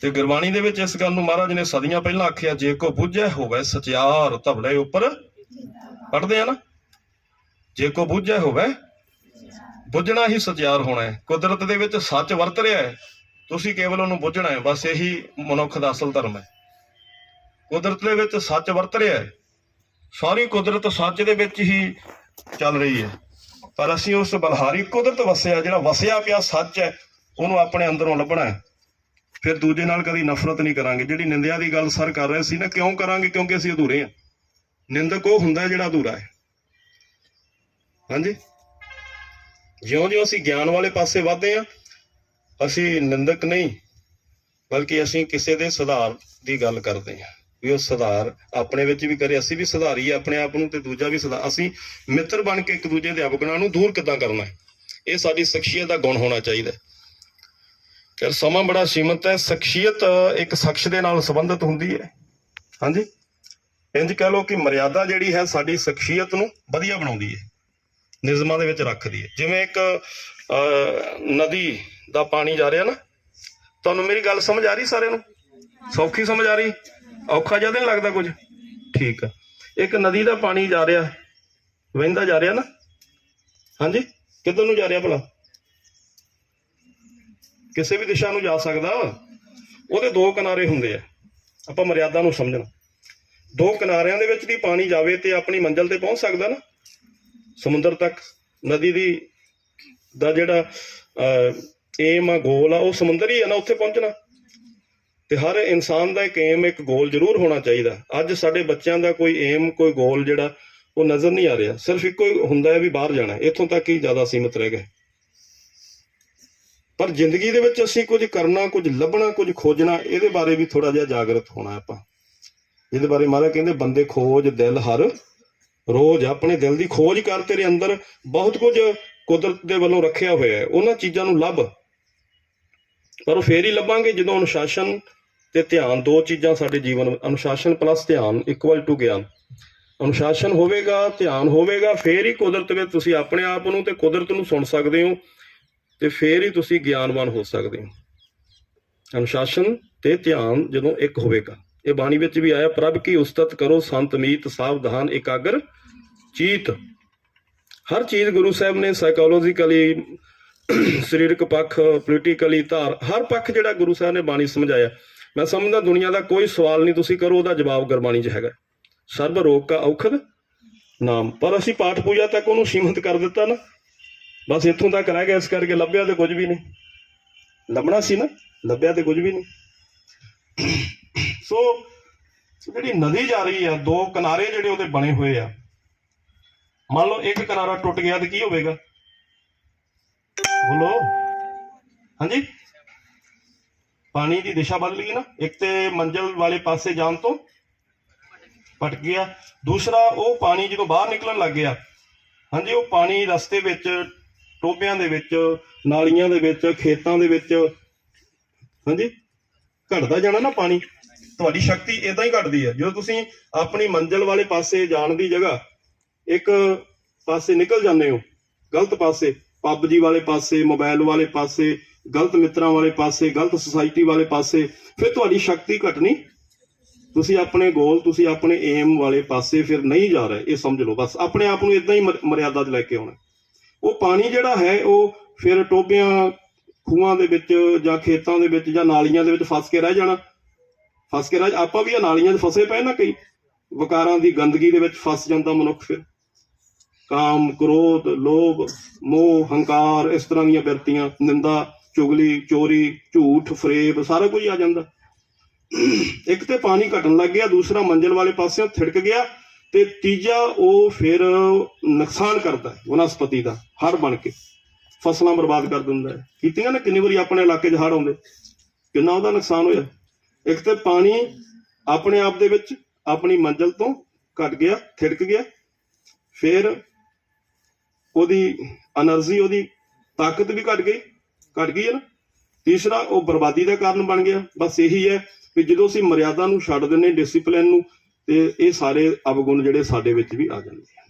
ਤੇ ਗੁਰਬਾਣੀ ਦੇ ਵਿੱਚ ਇਸ ਗੱਲ ਨੂੰ ਮਹਾਰਾਜ ਨੇ ਸਦੀਆਂ ਪਹਿਲਾਂ ਆਖਿਆ, ਜੇ ਕੋ ਬੁੱਝੈ ਹੋਵੇ ਸਚਿਆਰ ਧਵਲੇ ਉੱਪਰ। ਪੜਦੇ ਆ ਨਾ? ਜੇ ਕੋ ਬੁੱਝੈ ਹੋਵੇ, ਬੁੱਝਣਾ ਹੀ ਸਚਿਆਰ ਹੋਣਾ ਹੈ। ਕੁਦਰਤ ਦੇ ਵਿੱਚ ਸੱਚ ਵਰਤ ਰਿਹਾ ਹੈ, ਤੁਸੀਂ ਕੇਵਲ ਉਹਨੂੰ ਬੁੱਝਣਾ ਹੈ, ਬਸ ਇਹੀ ਮਨੁੱਖ ਦਾ ਅਸਲ ਧਰਮ ਹੈ। ਕੁਦਰਤ ਦੇ ਵਿੱਚ ਸੱਚ ਵਰਤ ਰਿਹਾ ਹੈ। ਸਾਰੀ ਕੁਦਰਤ ਸੱਚ ਦੇ ਵਿੱਚ ਹੀ ਚੱਲ ਰਹੀ ਹੈ। ਪਰ ਅਸੀਂ ਉਸ ਬਲਹਾਰੀ ਕੁਦਰਤ ਵਸਿਆ, ਜਿਹੜਾ ਵਸਿਆ ਪਿਆ ਸੱਚ ਹੈ, ਉਹਨੂੰ ਆਪਣੇ ਅੰਦਰੋਂ ਲੱਭਣਾ ਹੈ। ਫਿਰ ਦੂਜੇ ਨਾਲ ਕਦੀ ਨਫ਼ਰਤ ਨਹੀਂ ਕਰਾਂਗੇ। ਜਿਹੜੀ ਨਿੰਦਿਆ ਦੀ ਗੱਲ ਸਰ ਕਰ ਰਹੇ ਸੀ ਨਾ, ਕਿਉਂ ਕਰਾਂਗੇ? ਕਿਉਂਕਿ ਅਸੀਂ ਅਧੂਰੇ ਹਾਂ ਨਿੰਦਕ ਉਹ ਹੁੰਦਾ ਹੈ ਜਿਹੜਾ ਅਧੂਰਾ ਹੈ। ਹਾਂਜੀ? ਜਿਉਂ-ਜਿਉਂ ਅਸੀਂ ਗਿਆਨ ਵਾਲੇ ਪਾਸੇ ਵਧਦੇ ਹਾਂ, ਅਸੀਂ ਨਿੰਦਕ ਨਹੀਂ, ਬਲਕਿ ਅਸੀਂ ਕਿਸੇ ਦੇ ਸੁਧਾਰ ਦੀ ਗੱਲ ਕਰਦੇ ਹਾਂ। ਵੀ ਉਹ ਸੁਧਾਰ ਆਪਣੇ ਵਿੱਚ ਵੀ ਕਰੇ, ਅਸੀਂ ਵੀ ਸੁਧਾਰੀਏ ਆਪਣੇ ਆਪ ਨੂੰ ਤੇ ਦੂਜਾ ਵੀ ਸੁਧਾਰ। ਅਸੀਂ ਮਿੱਤਰ ਬਣ ਕੇ ਇੱਕ ਦੂਜੇ ਦੇ ਅਵਗੁਣਾਂ ਨੂੰ ਦੂਰ ਕਿੱਦਾਂ ਕਰਨਾ ਹੈ? ਇਹ ਸਾਡੀ ਸ਼ਖਸੀਅਤ ਦਾ ਗੁਣ ਹੋਣਾ ਚਾਹੀਦਾ ਹੈ ਸਮਾਂ ਬੜਾ ਸੀਮਤ ਹੈ, ਸ਼ਖਸੀਅਤ ਇੱਕ ਸ਼ਖਸ ਦੇ ਨਾਲ ਸੰਬੰਧਿਤ ਹੁੰਦੀ ਹੈ। ਹਾਂਜੀ? ਇੰਜ ਕਹ ਲਓ ਕਿ ਮਰਿਆਦਾ ਜਿਹੜੀ ਹੈ, ਸਾਡੀ ਸ਼ਖਸੀਅਤ ਨੂੰ ਵਧੀਆ ਬਣਾਉਂਦੀ ਹੈ। ਨਿਯਮਾਂ ਦੇ ਵਿੱਚ ਰੱਖਦੀ ਹੈ। ਜਿਵੇਂ ਇੱਕ ਨਦੀ ਦਾ ਪਾਣੀ ਜਾ ਰਿਹਾ ਨਾ, ਤੁਹਾਨੂੰ ਮੇਰੀ ਗੱਲ ਸਮਝ ਆ ਰਹੀ ਸਾਰਿਆਂ ਨੂੰ? ਸੌਖੀ ਸਮਝ ਆ ਰਹੀ? ਔਖਾ ਜਿਹਾ ਨਹੀਂ ਲੱਗਦਾ ਕੁਝ? ਠੀਕ ਆ। ਇੱਕ ਨਦੀ ਦਾ ਪਾਣੀ ਜਾ ਰਿਹਾ, ਵਹਿੰਦਾ ਜਾ ਰਿਹਾ ਨਾ? ਹਾਂਜੀ? ਕਿੱਧਰ ਨੂੰ ਜਾ ਰਿਹਾ ਭਲਾ? ਕਿਸੇ ਵੀ ਦਿਸ਼ਾ ਨੂੰ ਜਾ ਸਕਦਾ ਉਹਦੇ ਦੋ ਕਿਨਾਰੇ ਹੁੰਦੇ ਆ। ਆਪਾਂ ਮਰਿਆਦਾ ਨੂੰ ਸਮਝਣਾ। ਦੋ ਕਿਨਾਰਿਆਂ ਦੇ ਵਿੱਚ ਦੀ ਪਾਣੀ ਜਾਵੇ ਤੇ ਆਪਣੀ ਮੰਜ਼ਲ ਤੇ ਪਹੁੰਚ ਸਕਦਾ ਨਾ। ਸਮੁੰਦਰ ਤੱਕ, ਨਦੀ ਦੀ, ਦਾ ਜਿਹੜਾ ਏਮ ਆ ਗੋਲ ਆ, ਉਹ ਸਮੁੰਦਰ ਹੀ ਆ ਨਾ, ਉੱਥੇ ਪਹੁੰਚਣਾ। ਤੇ ਹਰ ਇਨਸਾਨ ਦਾ ਇੱਕ ਏਮ ਇੱਕ ਗੋਲ ਜ਼ਰੂਰ ਹੋਣਾ ਚਾਹੀਦਾ। ਅੱਜ ਸਾਡੇ ਬੱਚਿਆਂ ਦਾ ਕੋਈ ਏਮ ਕੋਈ ਗੋਲ ਜਿਹੜਾ, ਉਹ ਨਜ਼ਰ ਨਹੀਂ ਆ ਰਿਹਾ। ਸਿਰਫ ਇੱਕੋ ਹੀ ਹੁੰਦਾ ਹੈ ਵੀ ਬਾਹਰ ਜਾਣਾ ਇੱਥੋਂ ਤੱਕ ਹੀ ਜ਼ਿਆਦਾ ਸੀਮਿਤ ਰਹਿ ਗਏ ਪਰ ਜ਼ਿੰਦਗੀ ਦੇ ਵਿੱਚ ਅਸੀਂ ਕੁਝ ਕਰਨਾ, ਕੁਝ ਲੱਭਣਾ, ਕੁਝ ਖੋਜਣਾ, ਇਹਦੇ ਬਾਰੇ ਵੀ ਥੋੜਾ ਜਿਹਾ ਜਾਗਰਤ ਹੋਣਾ ਆਪਾਂ। ਇਹਦੇ ਬਾਰੇ ਮਹਾਰਾਜ ਕਹਿੰਦੇ, ਬੰਦੇ ਖੋਜ ਦਿਲ ਹਰ ਰੋਜ਼, ਆਪਣੇ ਦਿਲ ਦੀ ਖੋਜ ਕਰ ਤੇਰੇ ਅੰਦਰ ਬਹੁਤ ਕੁਝ ਕੁਦਰਤ ਦੇ ਵੱਲੋਂ ਰੱਖਿਆ ਹੋਇਆ ਹੈ। ਉਹਨਾਂ ਚੀਜ਼ਾਂ ਨੂੰ ਲੱਭ। ਪਰ ਉਹ ਫੇਰ ਹੀ ਲੱਭਾਂਗੇ ਜਦੋਂ ਅਨੁਸ਼ਾਸਨ ਤੇ ਧਿਆਨ, ਦੋ ਚੀਜ਼ਾਂ ਸਾਡੇ ਜੀਵਨ, ਅਨੁਸ਼ਾਸਨ ਪਲੱਸ ਧਿਆਨ ਇਕੁਅਲ ਟੂ ਗਿਆਨ। ਅਨੁਸ਼ਾਸਨ ਹੋਵੇਗਾ, ਧਿਆਨ ਹੋਵੇਗਾ, ਫੇਰ ਹੀ ਕੁਦਰਤ ਵਿੱਚ ਤੁਸੀਂ ਆਪਣੇ ਆਪ ਨੂੰ ਤੇ ਕੁਦਰਤ ਨੂੰ ਸੁਣ ਸਕਦੇ ਹੋ। ਤੇ ਫੇਰ ਹੀ ਤੁਸੀਂ ਗਿਆਨਵਾਨ ਹੋ ਸਕਦੇ ਹੋ। ਅਨੁਸ਼ਾਸਨ ਤੇ ਧਿਆਨ ਜਦੋਂ ਇੱਕ ਹੋਵੇਗਾ। ਇਹ ਬਾਣੀ ਵਿੱਚ ਵੀ ਆਇਆ, ਪ੍ਰਭ ਕੀ ਉਸਤਤ ਕਰੋ ਸੰਤ ਮੀਤ ਸਾਵਧਾਨ ਇਕਾਗਰ ਚੀਤ। ਹਰ ਚੀਜ਼ ਗੁਰੂ ਸਾਹਿਬ ਨੇ ਸਾਈਕੋਲੋਜੀਕਲੀ ਸਰੀਰਕ ਪੱਖ ਪੋਲੀਟੀਕਲੀ ਧਾਰ, ਹਰ ਪੱਖ ਜਿਹੜਾ ਗੁਰੂ ਸਾਹਿਬ ਨੇ ਬਾਣੀ ਸਮਝਾਇਆ, ਮੈਂ ਸਮਝਦਾ ਦੁਨੀਆ ਦਾ ਕੋਈ ਸਵਾਲ ਨਹੀਂ ਤੁਸੀਂ ਕਰੋ, ਉਹਦਾ ਜਵਾਬ ਗੁਰਬਾਣੀ 'ਚ ਹੈਗਾ। ਸਰਬ ਰੋਗ ਕਾ ਔਖਦ ਨਾਮ। ਪਰ ਅਸੀਂ ਪਾਠ ਪੂਜਾ ਤੱਕ ਉਹਨੂੰ ਸੀਮਿਤ ਕਰ ਦਿੱਤਾ ਨਾ। ਬਸ ਇੱਥੋਂ ਤੱਕ ਰਹਿ ਗਿਆ ਇਸ ਕਰਕੇ ਲੱਭਿਆ ਤੇ ਕੁਝ ਵੀ ਨਹੀਂ। ਲੱਭਣਾ ਸੀ ਨਾ, ਲੱਭਿਆ ਤੇ ਕੁਝ ਵੀ ਨਹੀਂ। ਸੋ ਜਿਹੜੀ ਨਦੀ ਜਾ ਰਹੀ ਆ, ਦੋ ਕਿਨਾਰੇ ਜਿਹੜੇ ਉਹਦੇ ਬਣੇ ਹੋਏ ਆ। ਮੰਨ ਲਓ ਇੱਕ ਕਿਨਾਰਾ ਟੁੱਟ ਗਿਆ ਤੇ ਕੀ ਹੋਵੇਗਾ? ਬੋਲੋ। ਹਾਂਜੀ? ਪਾਣੀ ਦੀ ਦਿਸ਼ਾ ਬਦਲ ਗਈ ਨਾ, ਇੱਕ ਤੇ ਮੰਜ਼ਲ ਵਾਲੇ ਪਾਸੇ ਜਾਣ ਤੋਂ ਭਟਕ ਗਿਆ। ਦੂਸਰਾ, ਉਹ ਪਾਣੀ ਜਦੋਂ ਬਾਹਰ ਨਿਕਲਣ ਲੱਗ ਗਿਆ, ਹਾਂਜੀ, ਉਹ ਪਾਣੀ ਰਸਤੇ ਵਿੱਚ ਟੋਬਿਆਂ ਦੇ ਵਿੱਚ, ਨਾਲੀਆਂ ਦੇ ਵਿੱਚ, ਖੇਤਾਂ ਦੇ ਵਿੱਚ। ਹਾਂਜੀ? ਘਟਦਾ ਜਾਣਾ ਨਾ ਪਾਣੀ? ਤੁਹਾਡੀ ਸ਼ਕਤੀ ਇਦਾਂ ਹੀ ਘਟਦੀ ਹੈ। ਜਦੋਂ ਤੁਸੀਂ ਆਪਣੀ ਮੰਜ਼ਲ ਵਾਲੇ ਪਾਸੇ ਜਾਣ ਦੀ ਜਗ੍ਹਾ, ਇੱਕ ਪਾਸੇ ਨਿਕਲ ਜਾਂਦੇ ਹੋ, ਗਲਤ ਪਾਸੇ, ਪਬਜੀ ਵਾਲੇ ਪਾਸੇ, ਮੋਬਾਈਲ ਵਾਲੇ ਪਾਸੇ, ਗਲਤ ਮਿੱਤਰਾਂ ਵਾਲੇ ਪਾਸੇ, ਗਲਤ ਸੁਸਾਇਟੀ ਵਾਲੇ ਪਾਸੇ, ਫਿਰ ਤੁਹਾਡੀ ਸ਼ਕਤੀ ਘਟਣੀ। ਤੁਸੀਂ ਆਪਣੇ ਗੋਲ ਤੁਸੀਂ ਆਪਣੇ ਏਮ ਵਾਲੇ ਪਾਸੇ ਫਿਰ ਨਹੀਂ ਜਾ ਰਹੇ, ਇਹ ਸਮਝ ਲਓ। ਬਸ ਆਪਣੇ ਆਪ ਨੂੰ ਇਦਾਂ ਹੀ ਮਰ- ਮਰਿਆਦਾ 'ਚ ਲੈ ਕੇ ਆਉਣਾ। ਉਹ ਪਾਣੀ ਜਿਹੜਾ ਹੈ, ਉਹ ਫਿਰ ਟੋਬਿਆਂ ਖੂਹਾਂ ਦੇ ਵਿੱਚ ਜਾਂ ਖੇਤਾਂ ਦੇ ਵਿੱਚ ਜਾਂ ਨਾਲੀਆਂ ਦੇ ਵਿੱਚ ਫਸ ਕੇ ਰਹਿ ਜਾਣਾ। ਫਸ ਕੇ ਰਹਿ ਆਪਾਂ ਵੀ ਇਹ ਨਾਲੀਆਂ 'ਚ ਫਸੇ ਪਏ ਨਾ ਕਈ। ਵਕਾਰਾਂ ਦੀ ਗੰਦਗੀ ਦੇ ਵਿੱਚ ਫਸ ਜਾਂਦਾ ਮਨੁੱਖ ਫਿਰ। ਕਾਮ, ਕ੍ਰੋਧ, ਲੋਭ, ਮੋਹ, ਹੰਕਾਰ, ਇਸ ਤਰ੍ਹਾਂ ਦੀਆਂ ਬਿਰਤੀਆਂ, ਨਿੰਦਾ, ਚੁਗਲੀ, ਚੋਰੀ, ਝੂਠ, ਫਰੇਬ, ਸਾਰਾ ਕੁਝ ਆ ਜਾਂਦਾ। ਇੱਕ ਤੇ ਪਾਣੀ ਘਟਣ ਲੱਗ ਗਿਆ, ਦੂਸਰਾ ਮੰਜ਼ਲ ਵਾਲੇ ਪਾਸਿਓਂ ਥਿੜਕ ਗਿਆ। ਤੇ ਤੀਜਾ ਉਹ ਫਿਰ ਨੁਕਸਾਨ ਕਰਦਾ ਹੈ ਵਨਸਪਤੀ ਦਾ ਹੜ ਬਣ ਕੇ। ਫਸਲਾਂ ਬਰਬਾਦ ਕਰ ਦਿੰਦਾ ਹੈ। ਕੀਤੀਆਂ ਨਾ ਕਿੰਨੀ ਵਾਰੀ ਆਪਣੇ ਇਲਾਕੇ 'ਚ ਹੜ ਆਉਂਦੇ? ਕਿੰਨਾ ਉਹਦਾ ਨੁਕਸਾਨ ਹੋਇਆ? ਇੱਕ ਤੇ ਪਾਣੀ ਆਪਣੇ ਆਪ ਦੇ ਵਿੱਚ ਆਪਣੀ ਮੰਜ਼ਲ ਤੋਂ ਘਟ ਗਿਆ, ਥਿੜਕ ਗਿਆ। ਫਿਰ ਉਹਦੀ એનર્ਜੀ ਉਹਦੀ ਤਾਕਤ ਵੀ ਘਟ ਗਈ ਘਟ ਗਈ ਹੈ ਨਾ। ਤੀਸਰਾ, ਉਹ ਬਰਬਾਦੀ ਦਾ ਕਾਰਨ ਬਣ ਗਿਆ। ਬਸ ਇਹੀ ਹੈ ਕਿ ਜਦੋਂ ਅਸੀਂ ਮਰਿਆਦਾ ਨੂੰ ਛੱਡ ਦਿੰਨੇ ਡਿਸਪਲਿਨ ਨੂੰ ਤੇ ਇਹ ਸਾਰੇ ਅਵਗੁਣ ਜਿਹੜੇ ਸਾਡੇ ਵਿੱਚ ਵੀ ਆ ਜਾਂਦੇ ਆ।